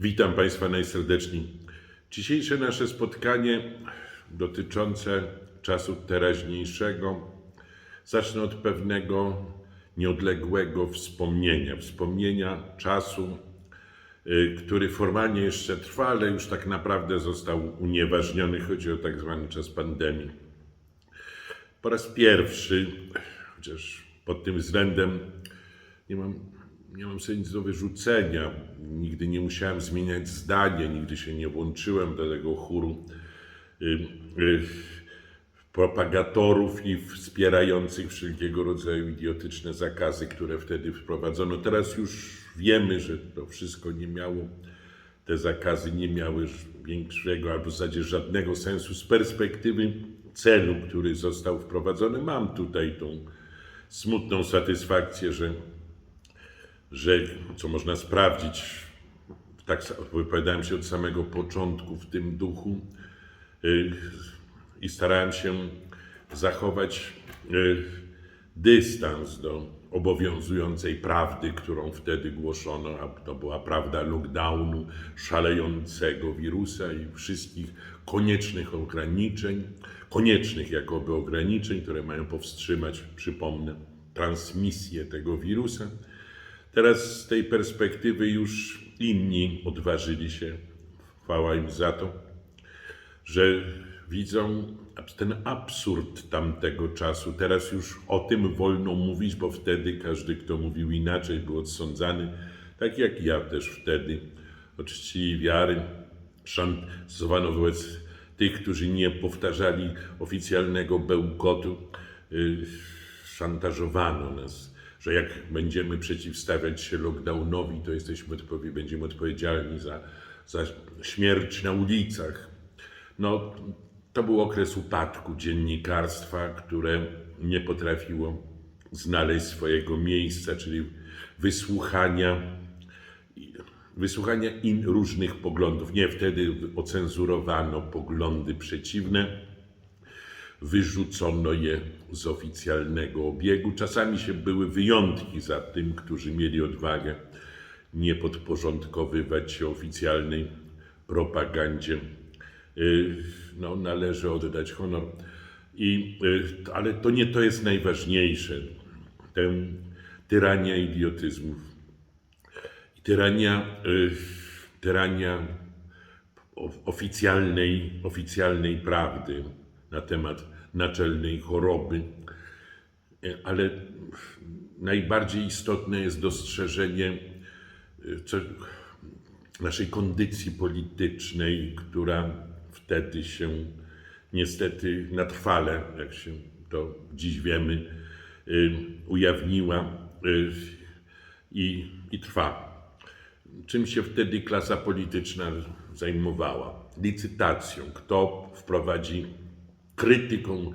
Witam Państwa najserdeczniej. Dzisiejsze nasze spotkanie dotyczące czasu teraźniejszego zacznę od pewnego nieodległego wspomnienia. Wspomnienia czasu, y, który formalnie jeszcze trwa, ale już tak naprawdę został unieważniony. Chodzi o tak zwany czas pandemii. Po raz pierwszy, chociaż pod tym względem nie mam, sobie nic do wyrzucenia. Nigdy nie musiałem zmieniać zdania, nigdy się nie włączyłem do tego chóru y, y, propagatorów i wspierających wszelkiego rodzaju idiotyczne zakazy, które wtedy wprowadzono. Teraz już wiemy, że to wszystko nie miało, te zakazy nie miały większego albo w zasadzie żadnego sensu z perspektywy celu, który został wprowadzony. Mam tutaj tą smutną satysfakcję, że że co można sprawdzić, tak wypowiadałem się od samego początku w tym duchu y, i starałem się zachować y, dystans do obowiązującej prawdy, którą wtedy głoszono, a to była prawda lockdownu, szalejącego wirusa i wszystkich koniecznych ograniczeń, koniecznych jakoby ograniczeń, które mają powstrzymać, przypomnę, transmisję tego wirusa. Teraz z tej perspektywy już inni odważyli się, chwała im za to, że widzą ten absurd tamtego czasu. Teraz już o tym wolno mówić, bo wtedy każdy, kto mówił inaczej, był odsądzany, tak jak ja też wtedy, o czci wiary, szan- stosowano wobec tych, którzy nie powtarzali oficjalnego bełkotu, y, szantażowano nas, że jak będziemy przeciwstawiać się lockdownowi, to jesteśmy będziemy odpowiedzialni za, za śmierć na ulicach. No, to był okres upadku dziennikarstwa, które nie potrafiło znaleźć swojego miejsca, czyli wysłuchania, wysłuchania in różnych poglądów. Nie wtedy ocenzurowano poglądy przeciwne, wyrzucono je z oficjalnego obiegu. Czasami się były wyjątki za tym, którzy mieli odwagę nie podporządkowywać się oficjalnej propagandzie. Y, No, należy oddać honor. I, y, ale to nie to jest najważniejsze. Tę tyrania idiotyzmów. Tyrania, y, tyrania oficjalnej, oficjalnej prawdy na temat naczelnej choroby, E, ale najbardziej istotne jest dostrzeżenie co, naszej kondycji politycznej, która wtedy się niestety na trwale, jak się to dziś wiemy, y, ujawniła i, i trwa czym się wtedy klasa polityczna zajmowała? Licytacją. Kto wprowadzi krytyką,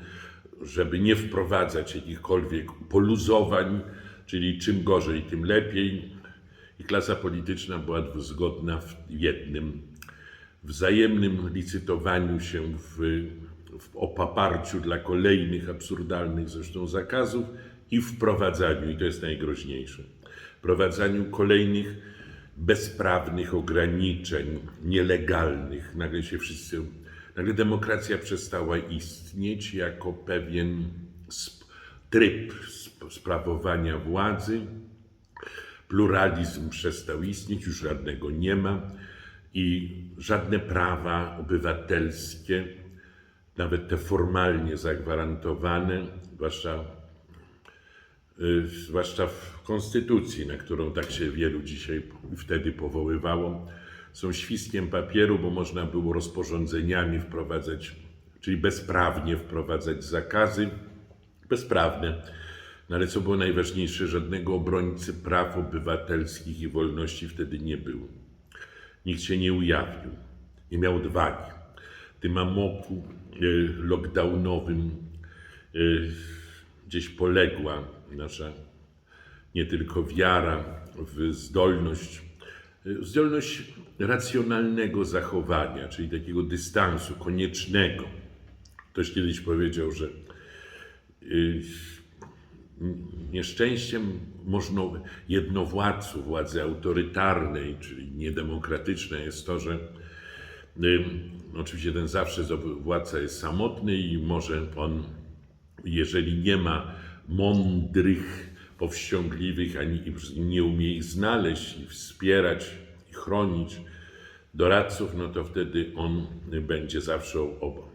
żeby nie wprowadzać jakichkolwiek poluzowań, czyli czym gorzej, tym lepiej. I klasa polityczna była dwuzgodna w jednym wzajemnym licytowaniu się w, w opaparciu dla kolejnych absurdalnych zresztą zakazów i wprowadzaniu, i to jest najgroźniejsze, wprowadzaniu kolejnych bezprawnych ograniczeń, nielegalnych. Nagle się wszyscy, nagle demokracja przestała istnieć jako pewien tryb sp- sprawowania władzy, pluralizm przestał istnieć, już żadnego nie ma i żadne prawa obywatelskie, nawet te formalnie zagwarantowane, zwłaszcza, y, zwłaszcza w Konstytucji, na którą tak się wielu dzisiaj wtedy powoływało, są świstkiem papieru, bo można było rozporządzeniami wprowadzać, czyli bezprawnie wprowadzać zakazy, bezprawne. No ale co było najważniejsze, żadnego obrońcy praw obywatelskich i wolności wtedy nie było. Nikt się nie ujawnił, nie miał odwagi. W tym amoku y, lockdownowym y, gdzieś poległa nasza nie tylko wiara w zdolność, zdolność racjonalnego zachowania, czyli takiego dystansu koniecznego. Ktoś kiedyś powiedział, że y, nieszczęściem można jednowładców, władzy autorytarnej, czyli niedemokratycznej jest to, że ym, oczywiście ten zawsze władca jest samotny i może on, jeżeli nie ma mądrych, powściągliwych, ani nie umie ich znaleźć i wspierać i chronić doradców, no to wtedy on będzie zawsze ob-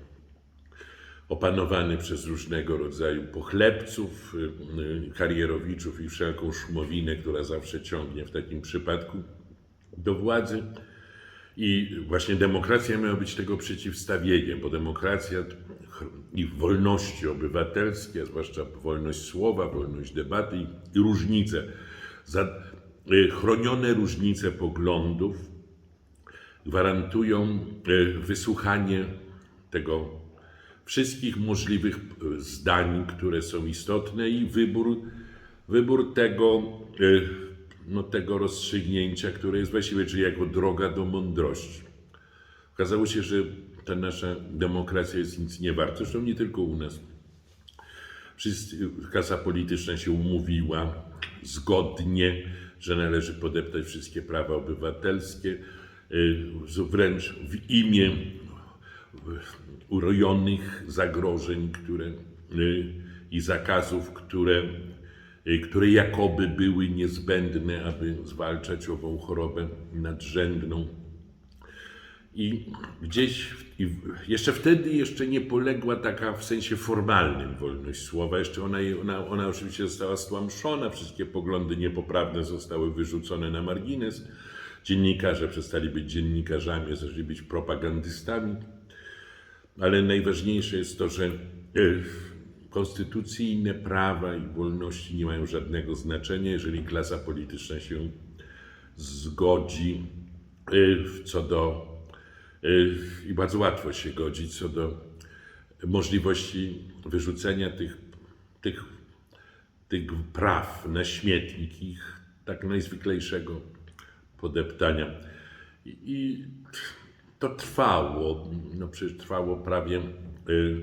opanowany przez różnego rodzaju pochlebców, y, y, karierowiczów i wszelką szumowinę, która zawsze ciągnie w takim przypadku do władzy. I właśnie demokracja miała być tego przeciwstawieniem, bo demokracja i wolności obywatelskie, zwłaszcza wolność słowa, wolność debaty i różnice, y, chronione różnice poglądów gwarantują y, wysłuchanie tego wszystkich możliwych y, zdań, które są istotne i wybór, wybór tego, no, tego rozstrzygnięcia, które jest właściwie, czyli jako droga do mądrości. Okazało się, że ta nasza demokracja jest nic nie warta, zresztą nie tylko u nas. Wszyscy, klasa polityczna się umówiła zgodnie, że należy podeptać wszystkie prawa obywatelskie, y, wręcz w imię urojonych zagrożeń które, y, i zakazów, które, y, które jakoby były niezbędne, aby zwalczać ową chorobę nadrzędną. I gdzieś, i jeszcze wtedy jeszcze nie poległa taka w sensie formalnym wolność słowa. Jeszcze ona, ona, ona oczywiście została stłamszona, wszystkie poglądy niepoprawne zostały wyrzucone na margines. Dziennikarze przestali być dziennikarzami, zaczęli być propagandystami. Ale najważniejsze jest to, że e, konstytucyjne prawa i wolności nie mają żadnego znaczenia, jeżeli klasa polityczna się zgodzi e, co do, i bardzo łatwo się godzi, co do możliwości wyrzucenia tych, tych, tych praw na śmietnik, ich tak najzwyklejszego podeptania. I, i to trwało, no przecież trwało prawie, y,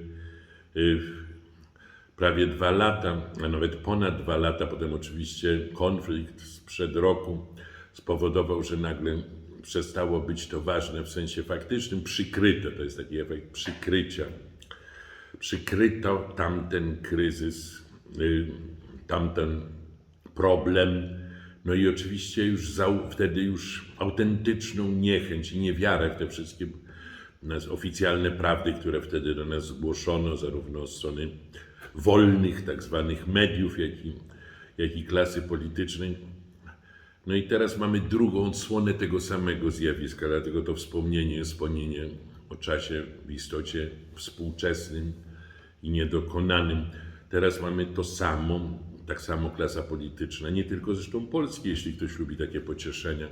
y, prawie dwa lata, a nawet ponad dwa lata. Potem oczywiście konflikt sprzed roku spowodował, że nagle przestało być to ważne w sensie faktycznym, przykryte, to jest taki efekt przykrycia. Przykryto tamten kryzys, y, tamten problem, no i oczywiście już wtedy już autentyczną niechęć i niewiarę w te wszystkie oficjalne prawdy, które wtedy do nas zgłoszono, zarówno od strony wolnych tak zwanych mediów, jak i, jak i klasy politycznej. No i teraz mamy drugą odsłonę tego samego zjawiska, dlatego to wspomnienie jest wspomnienie o czasie w istocie współczesnym i niedokonanym. Teraz mamy to samo, tak samo klasa polityczna, nie tylko zresztą polskie, jeśli ktoś lubi takie pocieszenia.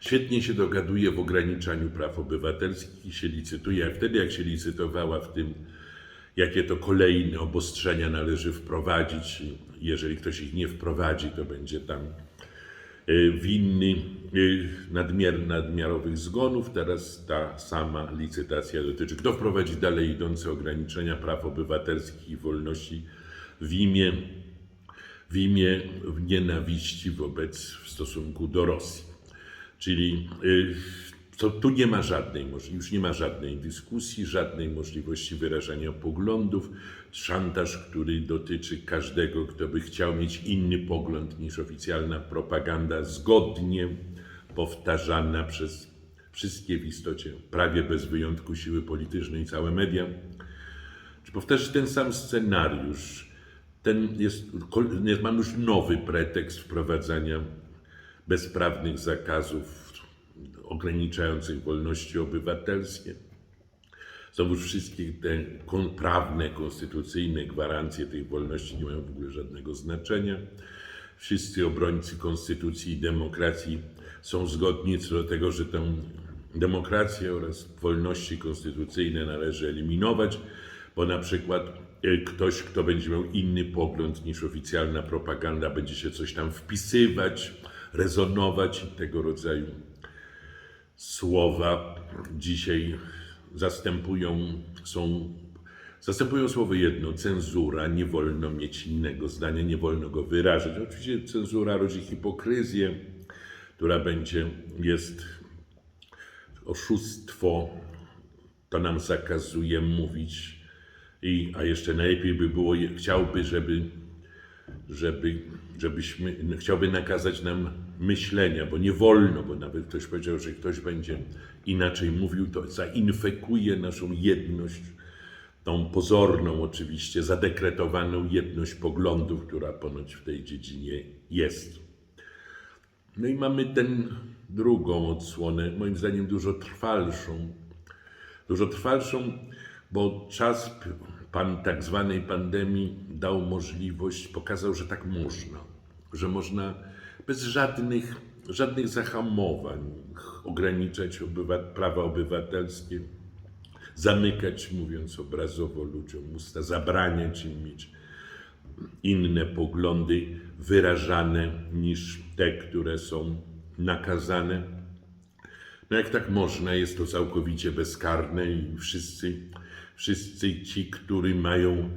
Świetnie się dogaduje w ograniczaniu praw obywatelskich i się licytuje, a wtedy jak się licytowała w tym, jakie to kolejne obostrzenia należy wprowadzić, jeżeli ktoś ich nie wprowadzi, to będzie tam winny y, nadmiar, nadmiarowych zgonów. Teraz ta sama licytacja dotyczy, kto wprowadzi dalej idące ograniczenia praw obywatelskich i wolności w imię w imię nienawiści wobec w stosunku do Rosji. Czyli y, to, tu nie ma żadnej, już nie ma żadnej dyskusji, żadnej możliwości wyrażania poglądów. Szantaż, który dotyczy każdego, kto by chciał mieć inny pogląd niż oficjalna propaganda, zgodnie powtarzana przez wszystkie w istocie, prawie bez wyjątku siły polityczne i całe media. Czy powtarzać ten sam scenariusz? ten jest, mamy już nowy pretekst wprowadzania bezprawnych zakazów ograniczających wolności obywatelskie. Znowu wszystkie te prawne, konstytucyjne gwarancje tych wolności nie mają w ogóle żadnego znaczenia. Wszyscy obrońcy konstytucji i demokracji są zgodni co do tego, że tę demokrację oraz wolności konstytucyjne należy eliminować, bo na przykład E, ktoś, kto będzie miał inny pogląd niż oficjalna propaganda, będzie się coś tam wpisywać, rezonować i tego rodzaju słowa dzisiaj zastępują, są Zastępują słowo jedno, cenzura, nie wolno mieć innego zdania, nie wolno go wyrażać. Oczywiście cenzura rodzi hipokryzję, która będzie, jest oszustwo, to nam zakazuje mówić, I, a jeszcze najlepiej by było, chciałby, żeby, żeby, żebyśmy, no, chciałby nakazać nam myślenia, bo nie wolno, bo nawet ktoś powiedział, że ktoś będzie inaczej mówił, to zainfekuje naszą jedność, tą pozorną oczywiście, zadekretowaną jedność poglądów, która ponoć w tej dziedzinie jest. No i mamy tę drugą odsłonę, moim zdaniem dużo trwalszą. Dużo trwalszą, bo czas pan tak zwanej pandemii dał możliwość, pokazał, że tak można. Że można bez żadnych, żadnych zahamowań ograniczać obywa, prawa obywatelskie, zamykać, mówiąc obrazowo, ludziom usta, zabraniać im mieć inne poglądy wyrażane niż te, które są nakazane. No jak tak można, jest to całkowicie bezkarne i wszyscy, wszyscy ci, którzy mają,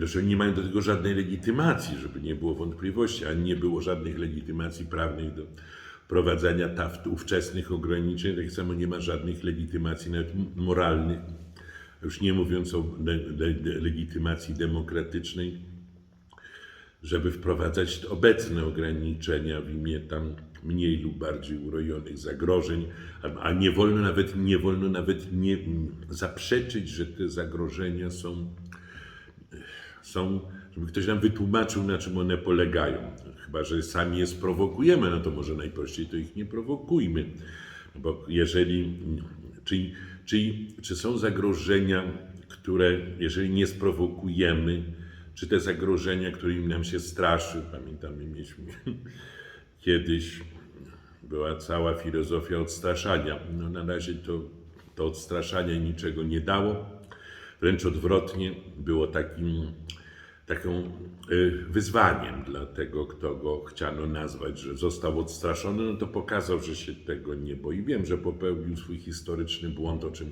że nie mają do tego żadnej legitymacji, żeby nie było wątpliwości, a nie było żadnych legitymacji prawnych do wprowadzania taft ówczesnych ograniczeń, tak samo nie ma żadnych legitymacji nawet moralnych, już nie mówiąc o le, le, legitymacji demokratycznej, żeby wprowadzać obecne ograniczenia w imię tam mniej lub bardziej urojonych zagrożeń, a, nie wolno nawet, nie wolno nawet nie zaprzeczyć, że te zagrożenia są, są, żeby ktoś nam wytłumaczył, na czym one polegają. Chyba, że sami je sprowokujemy, no to może najprościej to ich nie prowokujmy. Bo jeżeli, czyli, czyli, czy są zagrożenia, które jeżeli nie sprowokujemy, czy te zagrożenia, którymi nam się straszy, pamiętamy, mieliśmy kiedyś, była cała filozofia odstraszania. No na razie to, to odstraszanie niczego nie dało. Wręcz odwrotnie, było takim, taką y, wyzwaniem dla tego, kto go chciano nazwać, że został odstraszony, no to pokazał, że się tego nie boi. Wiem, że popełnił swój historyczny błąd, o czym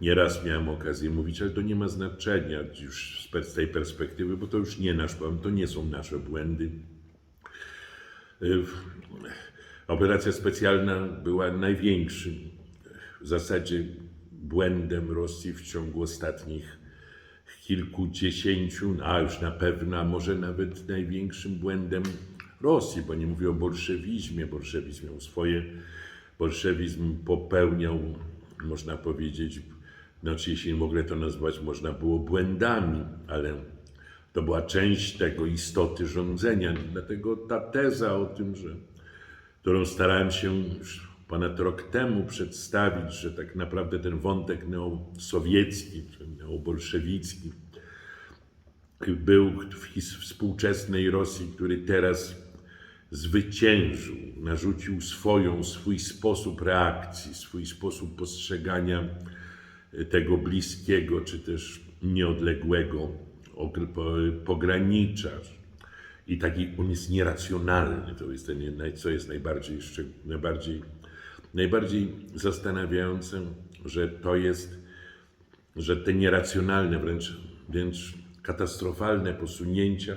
nieraz miałem okazję mówić, ale to nie ma znaczenia już z tej perspektywy, bo to już nie nasz błąd, to nie są nasze błędy. Y, Operacja specjalna była największym w zasadzie błędem Rosji w ciągu ostatnich kilkudziesięciu, a już na pewno, a może nawet największym błędem Rosji, bo nie mówię o bolszewizmie. Bolszewizm miał swoje, bolszewizm popełniał, można powiedzieć, znaczy jeśli ogóle to nazwać można było błędami, ale to była część tego istoty rządzenia. Dlatego ta teza o tym, że którą starałem się ponad rok temu przedstawić, że tak naprawdę ten wątek neosowiecki czy neobolszewicki był w współczesnej Rosji, który teraz zwyciężył, narzucił swoją, swój sposób reakcji, swój sposób postrzegania tego bliskiego czy też nieodległego ogr- po- pogranicza. I taki on jest nieracjonalny, to jest ten, co jest najbardziej, najbardziej, najbardziej zastanawiające, że to jest, że te nieracjonalne, wręcz, wręcz katastrofalne posunięcia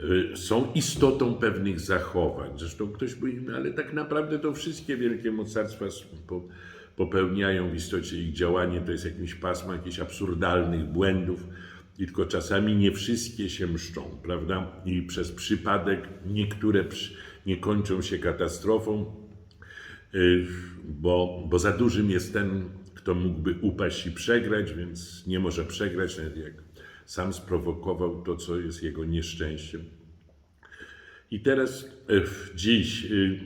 y, są istotą pewnych zachowań. Zresztą ktoś mówi, no ale tak naprawdę to wszystkie wielkie mocarstwa popełniają w istocie ich działanie, to jest jakimś pasmo jakichś absurdalnych błędów, i tylko czasami nie wszystkie się mszczą, prawda? I przez przypadek niektóre nie kończą się katastrofą, bo, bo za dużym jest ten, kto mógłby upaść i przegrać, więc nie może przegrać, nawet jak sam sprowokował to, co jest jego nieszczęściem. I teraz y, dziś, y,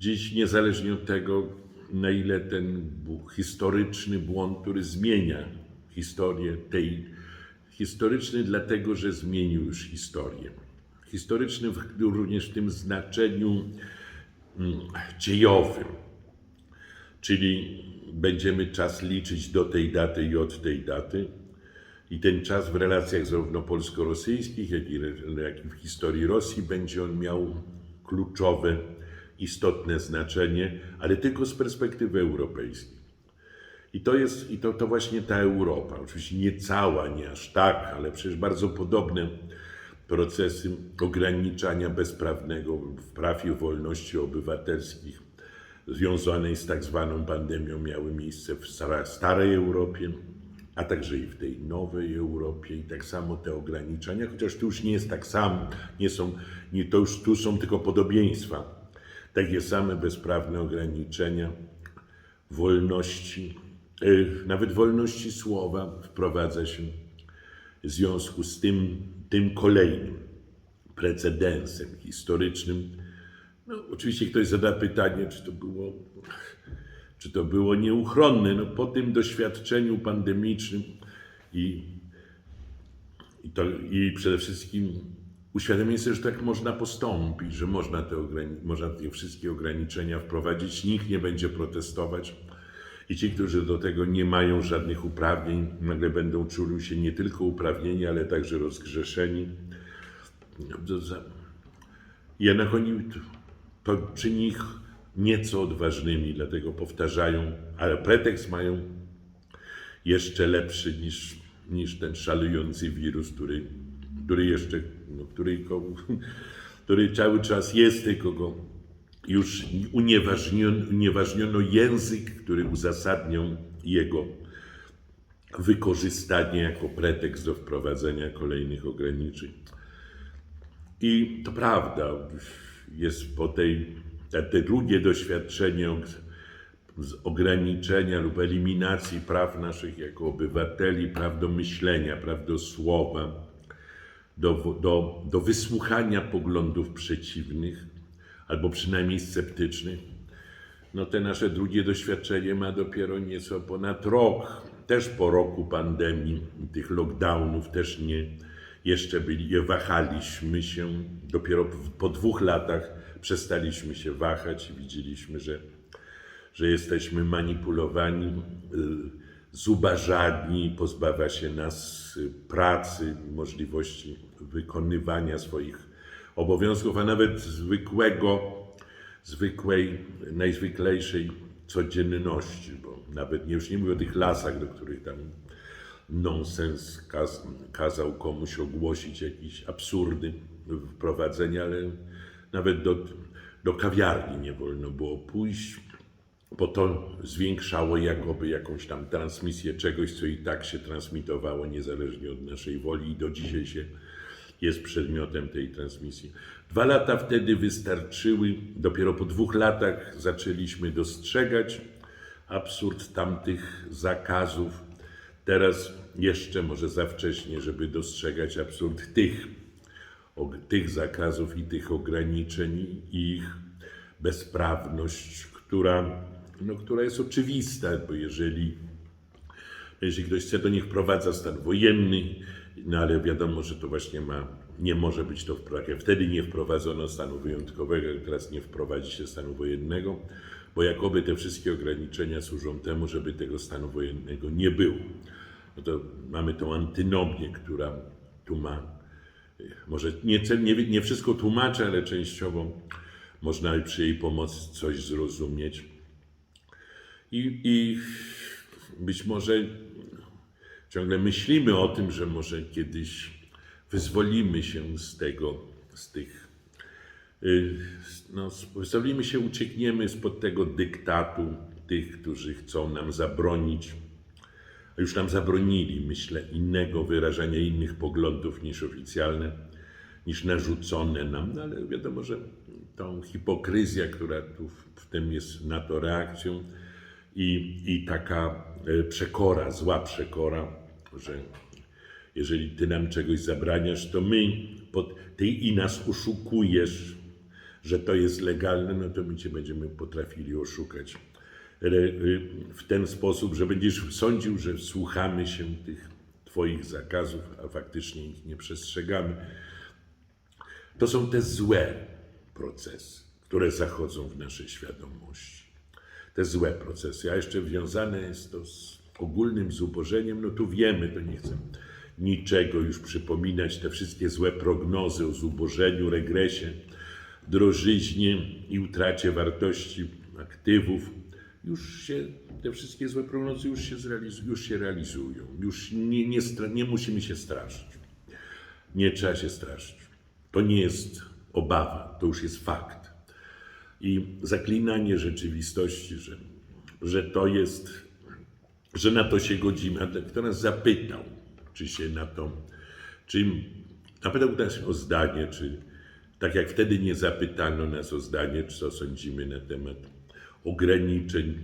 dziś niezależnie od tego, na ile ten historyczny błąd, który zmienia historię tej, historyczny dlatego, że zmienił już historię. Historyczny również w tym znaczeniu dziejowym, czyli będziemy czas liczyć do tej daty i od tej daty. I ten czas w relacjach zarówno polsko-rosyjskich, jak i, jak i w historii Rosji będzie on miał kluczowe, istotne znaczenie, ale tylko z perspektywy europejskiej. I to jest, i to, to właśnie ta Europa. Oczywiście nie cała, nie aż tak, ale przecież bardzo podobne procesy ograniczania bezprawnego praw i wolności obywatelskich związanej z tak zwaną pandemią miały miejsce w starej Europie, a także i w tej nowej Europie. I tak samo te ograniczenia, chociaż tu już nie jest tak samo, nie są, nie, to już tu są tylko podobieństwa. Takie same bezprawne ograniczenia wolności, y, nawet wolności słowa wprowadza się w związku z tym, tym kolejnym precedensem historycznym. No, oczywiście ktoś zada pytanie, czy to było, czy to było nieuchronne. No, po tym doświadczeniu pandemicznym i, i, to, i przede wszystkim uświadomienie sobie, że tak można postąpić, że można te, można te wszystkie ograniczenia wprowadzić, nikt nie będzie protestować. I ci, którzy do tego nie mają żadnych uprawnień, nagle będą czuli się nie tylko uprawnieni, ale także rozgrzeszeni. Jednak oni, to czyni ich nieco odważnymi, dlatego powtarzają, ale pretekst mają jeszcze lepszy niż, niż ten szalujący wirus, który, który jeszcze, no, który, który cały czas jest, tylko go już unieważniono, unieważniono język, który uzasadniał jego wykorzystanie jako pretekst do wprowadzenia kolejnych ograniczeń. I to prawda, jest po tej, te, drugie doświadczenie z ograniczenia lub eliminacji praw naszych jako obywateli, praw do myślenia, praw do słowa, do, do, do wysłuchania poglądów przeciwnych, albo przynajmniej sceptycznych. No te nasze drugie doświadczenie ma dopiero nieco ponad rok. Też po roku pandemii, tych lockdownów też nie, jeszcze byli, wahaliśmy się. Dopiero po dwóch latach przestaliśmy się wahać i widzieliśmy, że, że jesteśmy manipulowani, y, zubażani, pozbawia się nas y, pracy, możliwości wykonywania swoich obowiązków, a nawet zwykłego, zwykłej, najzwyklejszej codzienności, bo nawet nie, już nie mówię o tych lasach, do których tam nonsens kaz, kazał komuś ogłosić jakieś absurdy wprowadzenia, ale nawet do, do kawiarni nie wolno było pójść, bo to zwiększało jakoby jakąś tam transmisję czegoś, co i tak się transmitowało niezależnie od naszej woli i do dzisiaj się jest przedmiotem tej transmisji. Dwa lata wtedy wystarczyły, dopiero po dwóch latach zaczęliśmy dostrzegać absurd tamtych zakazów. Teraz jeszcze może za wcześnie, żeby dostrzegać absurd tych, tych zakazów i tych ograniczeń i ich bezprawność, która, no, która jest oczywista, bo jeżeli jeśli ktoś chce, to niech wprowadza stan wojenny, no ale wiadomo, że to właśnie ma, nie może być to wprawdzie. Wtedy nie wprowadzono stanu wyjątkowego, teraz nie wprowadzi się stanu wojennego, bo jakoby te wszystkie ograniczenia służą temu, żeby tego stanu wojennego nie było. No to mamy tą antynomię, która tu ma, może nie, nie, nie wszystko tłumaczy, ale częściowo można przy jej pomocy coś zrozumieć. I, I być może ciągle myślimy o tym, że może kiedyś wyzwolimy się z tego, z tych, y, no, wyzwolimy się, uciekniemy spod tego dyktatu tych, którzy chcą nam zabronić, a już nam zabronili, myślę, innego wyrażania innych poglądów niż oficjalne, niż narzucone nam, no, ale wiadomo, że tą hipokryzja, która tu w, w tym jest na to reakcją i, i taka e, przekora, zła przekora, że jeżeli ty nam czegoś zabraniasz, to my, pod, ty i nas oszukujesz, że to jest legalne, no to my cię będziemy potrafili oszukać Re- y, w ten sposób, że będziesz sądził, że słuchamy się tych twoich zakazów, a faktycznie ich nie przestrzegamy. To są te złe procesy, które zachodzą w naszej świadomości. Te złe procesy. A jeszcze wiązane jest to z ogólnym zubożeniem, no tu wiemy, to nie chcę niczego już przypominać, te wszystkie złe prognozy o zubożeniu, regresie, drożyźnie i utracie wartości aktywów już się, te wszystkie złe prognozy już się, zrealiz- już się realizują. Już nie, nie, nie musimy się straszyć. Nie trzeba się straszyć. To nie jest obawa, to już jest fakt. I zaklinanie rzeczywistości, że, że to jest, że na to się godzimy. A kto nas zapytał, czy się na to, czy zapytał nas o zdanie, czy tak jak wtedy nie zapytano nas o zdanie, czy co sądzimy na temat ograniczeń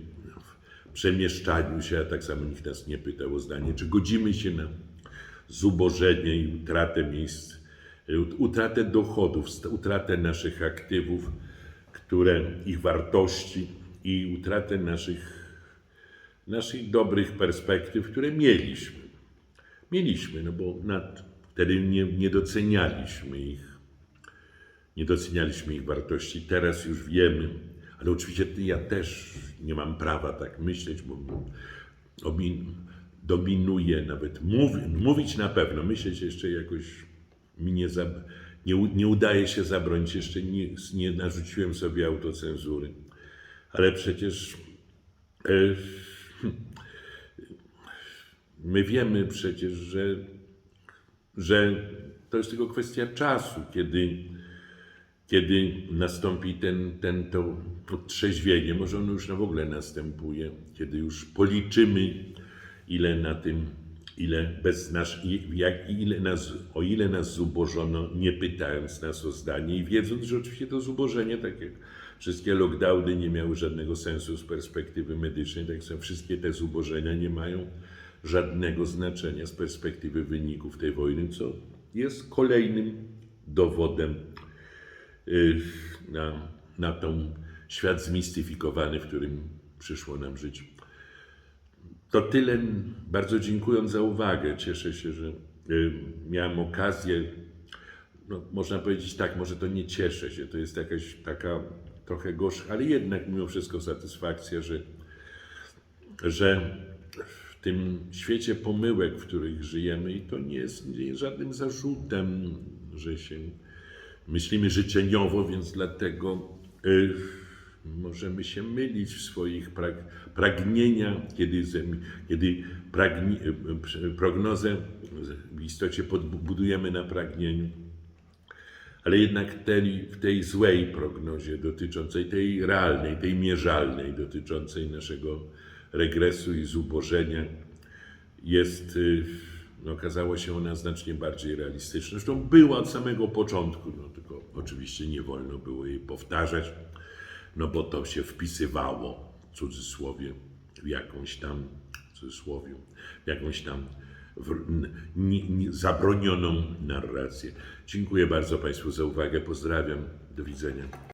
w przemieszczaniu się, a tak samo nikt nas nie pytał o zdanie, czy godzimy się na zubożenie i utratę miejsc, utratę dochodów, utratę naszych aktywów, które ich wartości i utratę naszych, naszych dobrych perspektyw, które mieliśmy. Mieliśmy, no bo nad, wtedy nie, nie docenialiśmy ich, nie docenialiśmy ich wartości. Teraz już wiemy, ale oczywiście ja też nie mam prawa tak myśleć, bo omin, dominuje nawet mówi, mówić na pewno, myśleć jeszcze jakoś mi nie, nie, nie udaje się zabronić, jeszcze nie, nie narzuciłem sobie autocenzury. Ale przecież e, my wiemy przecież, że, że to jest tylko kwestia czasu, kiedy, kiedy nastąpi ten, ten, to otrzeźwienie. Może ono już w ogóle następuje, kiedy już policzymy, ile na tym, ile bez nas, jak, ile nas, o ile nas zubożono, nie pytając nas o zdanie i wiedząc, że oczywiście to zubożenie, tak jak wszystkie lockdowny nie miały żadnego sensu z perspektywy medycznej, tak samo wszystkie te zubożenia nie mają żadnego znaczenia z perspektywy wyników tej wojny, co jest kolejnym dowodem y, na, na tą świat zmistyfikowany, w którym przyszło nam żyć. To tyle. Bardzo dziękując za uwagę. Cieszę się, że y, miałem okazję. No, można powiedzieć tak, może to nie cieszę się, to jest jakaś taka trochę gorzka, ale jednak mimo wszystko satysfakcja, że, że w tym świecie pomyłek, w których żyjemy, i to nie jest, nie jest żadnym zarzutem, że się myślimy życzeniowo, więc dlatego y, możemy się mylić w swoich prag, pragnieniach, kiedy, kiedy y, prognozę w istocie podbudujemy na pragnieniu. Ale jednak tej, w tej złej prognozie dotyczącej tej realnej, tej mierzalnej, dotyczącej naszego regresu i zubożenia, jest, y, no, okazało się ona znacznie bardziej realistyczna. Zresztą była od samego początku, no, tylko oczywiście nie wolno było jej powtarzać, no bo to się wpisywało, w cudzysłowie, w jakąś tam, w cudzysłowie, w jakąś tam w, zabronioną narrację. Dziękuję bardzo Państwu za uwagę, pozdrawiam, do widzenia.